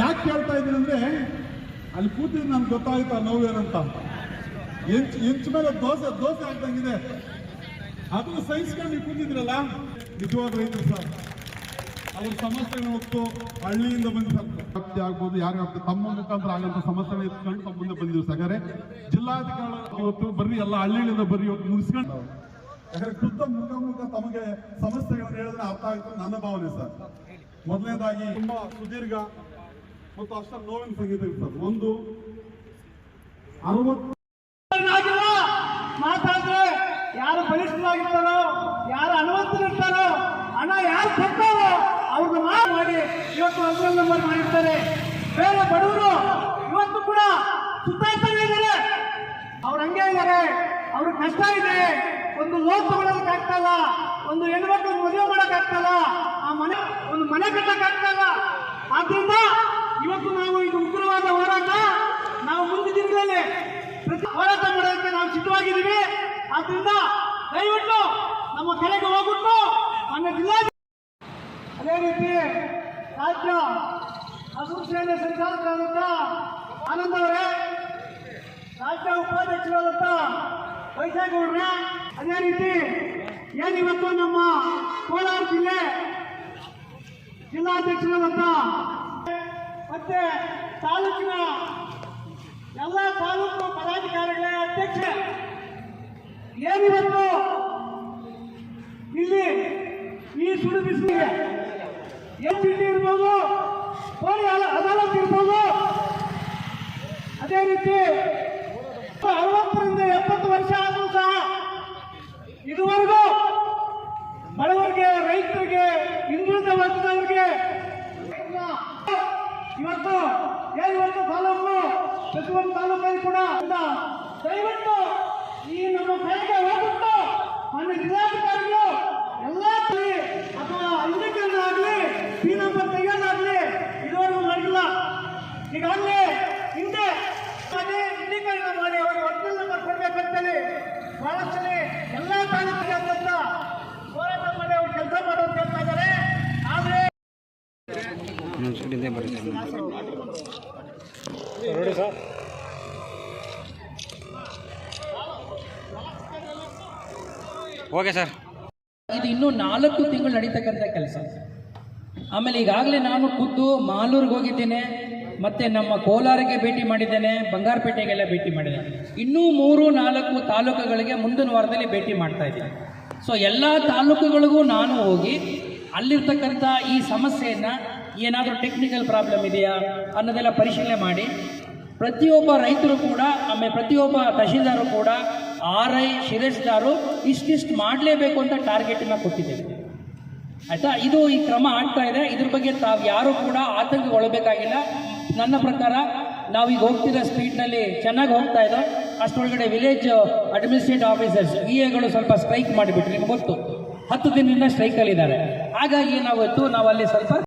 ಯಾಕೆ ಕೇಳ್ತಾ ಇದ್ದೀನಿ ಅಂದ್ರೆ ಅಲ್ಲಿ ಕೂತಿದ್ರೆ ನನ್ಗೆ ಗೊತ್ತಾಯ್ತು ನೋವೇನಂತ ಇಂಚ್ ಇಂಚ್ ಮೇಲೆ ದೋಸೆ ದೋಸೆ ಆಗ್ದಂಗಿದೆ. ಅದನ್ನು ಸಹಿಸ್ಕೊಂಡು ನೀವು ಕೂತಿದ್ರಲ್ಲ? ನಿಜವಾದ ರೈತರು ಸರ್. ಅವ್ರ ಸಮಸ್ಯೆಗಳ ಹೊತ್ತು ಹಳ್ಳಿಯಿಂದ ಬಂದ ವ್ಯಾಪ್ತಿ ಆಗ್ಬೋದು ಯಾರಿಗಾಗ್ತದೆ ತಮ್ಮ ಮುಖಾಂತರ ಆಗಂತ ಸಮಸ್ಯೆಗಳು ಇಟ್ಕೊಂಡು ತಮ್ಮ ಮುಂದೆ ಬಂದಿದ್ರು ಸಗರೆ ಜಿಲ್ಲಾಧಿಕಾರಿ ಇವತ್ತು ಬರ್ರಿ, ಎಲ್ಲ ಹಳ್ಳಿಗಳಿಂದ ಬರ್ರಿ ಇವತ್ತು ಮುಗಿಸ್ಕೊಂಡು. ಯಾಕಂದ್ರೆ ಖುದ್ದ ಮುಖ ಮುಖ ತಮಗೆ ಸಮಸ್ಯೆಗಳನ್ನ ಹೇಳಿದ್ರೆ ಅರ್ಥ ಆಗುತ್ತೆ ನನ್ನ ಭಾವನೆ ಸರ್. ಮೊದಲನೇದಾಗಿ, ತುಂಬಾ ಸುದೀರ್ಘ ಮತ್ತು ಅಷ್ಟ ನೋವಿನ ಸಂಗೀತ ಇರ್ತದೆ ಒಂದು ಅರವತ್ತು ಯಾರು ಬಲಿಷ್ಠರಾಗಿರ್ತಾರೋ, ಯಾರು ಅನುವಂತರಿರ್ತಾರೋ ಹಣ ಯಾರು ಕೊಡ್ತಾರೋ ಅವ್ರನ್ನ ಮಾಡಿ ಇವತ್ತು ಮೊಬೈಲ್ ನಂಬರ್ ಮಾಡಿರ್ತಾರೆ. ಬೇರೆ ಬಡವರು ಇವತ್ತು ಕೂಡ ಸುತ್ತಾಡ್ತಾನೆ ಇದ್ದಾರೆ. ಅವ್ರು ಹಂಗೆ ಇದ್ದಾರೆ. ಅವ್ರಿಗೆ ಕಷ್ಟ ಇದೆ. ಒಂದು ಲೋನ್ ತಗೊಳಕ್ ಆಗ್ತಲ್ಲ ಒಂದು ಹೆಣ್ಮಕ್ಳು ಮದುವೆ ಮಾಡಕ್ ಆಗ್ತಲ್ಲ ಆ ಮನೆ, ಒಂದು ಮನೆ ಕಟ್ಟಕ್ ಆಗ್ತಲ್ಲ ಆದ್ರಿಂದ ಇವತ್ತು ನಾವು ಇದು ಉಗ್ರವಾದ ಹೋರಾಟ ನಾವು ಮುಂದಿನ ದಿನಗಳಲ್ಲಿ ಹೋರಾಟ ಮಾಡೋದಕ್ಕೆ ನಾವು ಸಿದ್ಧವಾಗಿದ್ದೀವಿ. ಆದ್ರಿಂದ ದಯವಿಟ್ಟು ನಮ್ಮ ಕೆರೆಗೆ ಹೋಗ್ಬಿಟ್ಟು ನಮ್ಮ ಜಿಲ್ಲಾ ಅದೇ ರೀತಿ ರಾಜ್ಯ ಹಸಿರು ಸೇನೆ ಸಂಚಾಲಕರಾದಂಥ ಆನಂದ್ ಅವರೇ, ರಾಜ್ಯ ಉಪಾಧ್ಯಕ್ಷರಾದಂಥ ವೈಶಾಖಗೌಡ್ರೆ ಅದೇ ರೀತಿ ಏನಿವತ್ತು ನಮ್ಮ ಕೋಲಾರ ಜಿಲ್ಲೆ ಜಿಲ್ಲಾಧ್ಯಕ್ಷರಾದಂಥ ಮತ್ತೆ ತಾಲೂಕಿನ ಎಲ್ಲ ತಾಲೂಕು ಪದಾಧಿಕಾರಿಗಳ ಅಧ್ಯಕ್ಷ, ಏನಿವತ್ತು ಇಲ್ಲಿ ಈ ಸುಡು ಬಿಸಿಲಿಗೆ? ಎನ್ ಟಿ ಇರ್ಬೋದು ಅದಾಲತ್ ಇರ್ಬೋದು. ಅದೇ ರೀತಿ ಪ್ರತಿಯೊಂದು ತಾಲೂಕಲ್ಲಿ ಕೂಡ ದಯವಿಟ್ಟು ಈ ನಮ್ಮ ಕೈಗೆ ಹೋಗ್ಬಿಟ್ಟು ನನ್ನ ಜಿಲ್ಲಾಧಿಕಾರಿಗಳು ಎಲ್ಲ ಕಡೆ ಅಥವಾ ಆಗಲಿ ಪಿ ನಂಬರ್ ತೆಗೆಯೋದಾಗಲಿ, ಇದುವರೆಗೂ ಮಾಡಿಲ್ಲ ಈಗಾಗಲೇ ಹಿಂದೆ ಇಂಡಿಕೇಟರ್ ಮಾಡಿ ಅವರಿಗೆ ಒರಿಜಿನಲ್ ನಂಬರ್ ಕೊಡಬೇಕಂತೇಳಿ ಬಹಳಷ್ಟು ಎಲ್ಲ ತಾಲೂಕಿಗೆ ಅಂತ ಹೋರಾಟ ಮಾಡಿ ಅವ್ರು ಕೆಲಸ ಮಾಡೋದು ಕೇಳ್ತಾ ಇದ್ದಾರೆ. ಆದರೆ ಓಕೆ ಸರ್. ಇದು ಇನ್ನೂ ನಾಲ್ಕು ತಿಂಗಳು ನಡೀತಕ್ಕಂಥ ಕೆಲಸ. ಆಮೇಲೆ ಈಗಾಗಲೇ ನಾನು ಖುದ್ದು ಮಾಲೂರಿಗೆ ಹೋಗಿದ್ದೇನೆ ಮತ್ತೆ ನಮ್ಮ ಕೋಲಾರಿಗೆ ಭೇಟಿ ಮಾಡಿದ್ದೇನೆ ಬಂಗಾರಪೇಟೆಗೆಲ್ಲ ಭೇಟಿ ಮಾಡಿದ್ದೇನೆ. ಇನ್ನೂ ಮೂರು ನಾಲ್ಕು ತಾಲೂಕುಗಳಿಗೆ ಮುಂದಿನ ವಾರದಲ್ಲಿ ಭೇಟಿ ಮಾಡ್ತಾ ಇದ್ದೀನಿ. ಸೊ ಎಲ್ಲ ತಾಲೂಕುಗಳಿಗೂ ನಾನು ಹೋಗಿ ಅಲ್ಲಿರ್ತಕ್ಕಂಥ ಈ ಸಮಸ್ಯೆಯನ್ನು ಏನಾದರೂ ಟೆಕ್ನಿಕಲ್ ಪ್ರಾಬ್ಲಮ್ ಇದೆಯಾ ಅನ್ನೋದೆಲ್ಲ ಪರಿಶೀಲನೆ ಮಾಡಿ. ಪ್ರತಿಯೊಬ್ಬ ರೈತರು ಕೂಡ, ಆಮೇಲೆ ಪ್ರತಿಯೊಬ್ಬ ತಹಶೀಲ್ದಾರು ಕೂಡ ಆರ್ ಐ ಶಿರಸ್ದಾರು ಇಷ್ಟಿಷ್ಟು ಮಾಡಲೇಬೇಕು ಅಂತ ಟಾರ್ಗೆಟನ್ನು ಕೊಟ್ಟಿದ್ದೇವೆ. ಆಯಿತಾ? ಇದು ಈ ಕ್ರಮ ಆಗ್ತಾ ಇದೆ. ಇದ್ರ ಬಗ್ಗೆ ತಾವು ಯಾರೂ ಕೂಡ ಆತಂಕಗೊಳ್ಳಬೇಕಾಗಿಲ್ಲ ನನ್ನ ಪ್ರಕಾರ ನಾವೀಗ ಹೋಗ್ತಿರೋ ಸ್ಪೀಡ್ನಲ್ಲಿ ಚೆನ್ನಾಗಿ ಹೋಗ್ತಾ ಇದ್ದೋ ಅಷ್ಟರೊಳಗಡೆ ವಿಲೇಜ್ ಅಡ್ಮಿನಿಸ್ಟ್ರೇಟಿವ್ ಆಫೀಸರ್ಸ್ ಇ ಎಗಳು ಸ್ವಲ್ಪ ಸ್ಟ್ರೈಕ್ ಮಾಡಿಬಿಟ್ರು, ನಿಮ್ಗೆ ಗೊತ್ತು. ಹತ್ತು ದಿನದಿಂದ ಸ್ಟ್ರೈಕಲ್ಲಿದ್ದಾರೆ ಹಾಗಾಗಿ ನಾವತ್ತು ನಾವು ಅಲ್ಲಿ ಸ್ವಲ್ಪ